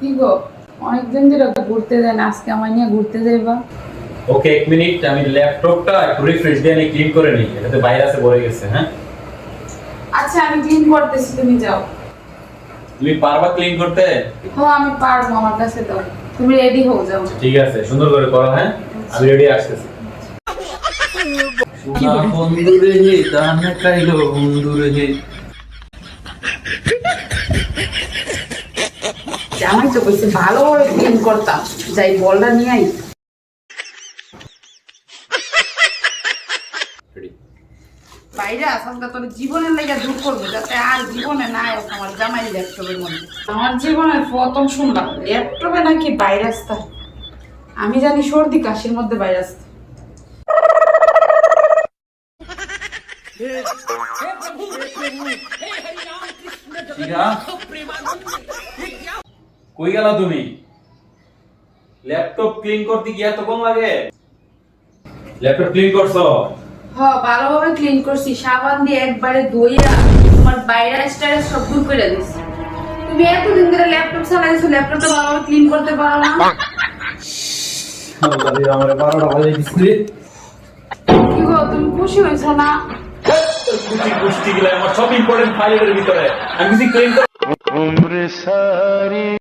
কি গো? অনেকদিন ধরে ঘুরতে দেন আজকে আমায় নিয়ে ঘুরতে যাইবা? ওকে এক মিনিট আমি ল্যাপটপটা একটু রিফ্রেশ দিয়ে আমি ক্লিন করে নিই এটাতে ভাইরাসে ভরে গেছে হ্যাঁ? আচ্ছা আমি ক্লিন করতেছি তুমি যাও। তুমি পারবা ক্লিন করতে? ও আমি পারব আমার কাছে দাও। তুমি রেডি হও যাও। ঠিক আছে সুন্দর করে করো হ্যাঁ? আমি রেডি আসতেছি। বন্ধুরে হে দানা কাইলো বন্ধুরে হে। জামাই তো কইছে ভালোভাবে ক্লিন করতাম যাই বলটা নিয়ে আই রেডি বাইরে আসামটা তোর জীবনের লেগে দূর করব যাতে আর জীবনে না আয় আমার জামাই ল্যাপটপের মধ্যে। আমার জীবনের প্রথম শুনলাম ল্যাপটপে নাকি ভাইরাস থাকে আমি জানি সর্দি কাশির মধ্যে ভাইরাস থাকে। কই গেলা তুমি? ল্যাপটপ ক্লিন করতে কি এতক্ষণ লাগে? ল্যাপটপ ক্লিন করছ? হ ভালোভাবে ক্লিন করছি। সাবান দিয়ে একবারে ধুইয়া তোমার ভাইরাস টাইরাস সব দূর করে দিছি। তুমি এতদিন ধরে ল্যাপটপ চালাইছো ল্যাপটপটা ভালোভাবে ক্লিন করতে পারো না। আমার বারোটা বাজে দিচ্ছি কি গো তুমি খুশি হয়েছো না? কুচি কুষ্টি গেলে আমার সব ইম্পর্টেন্ট ফাইলের ভিতরে। আমি যদি ক্লিন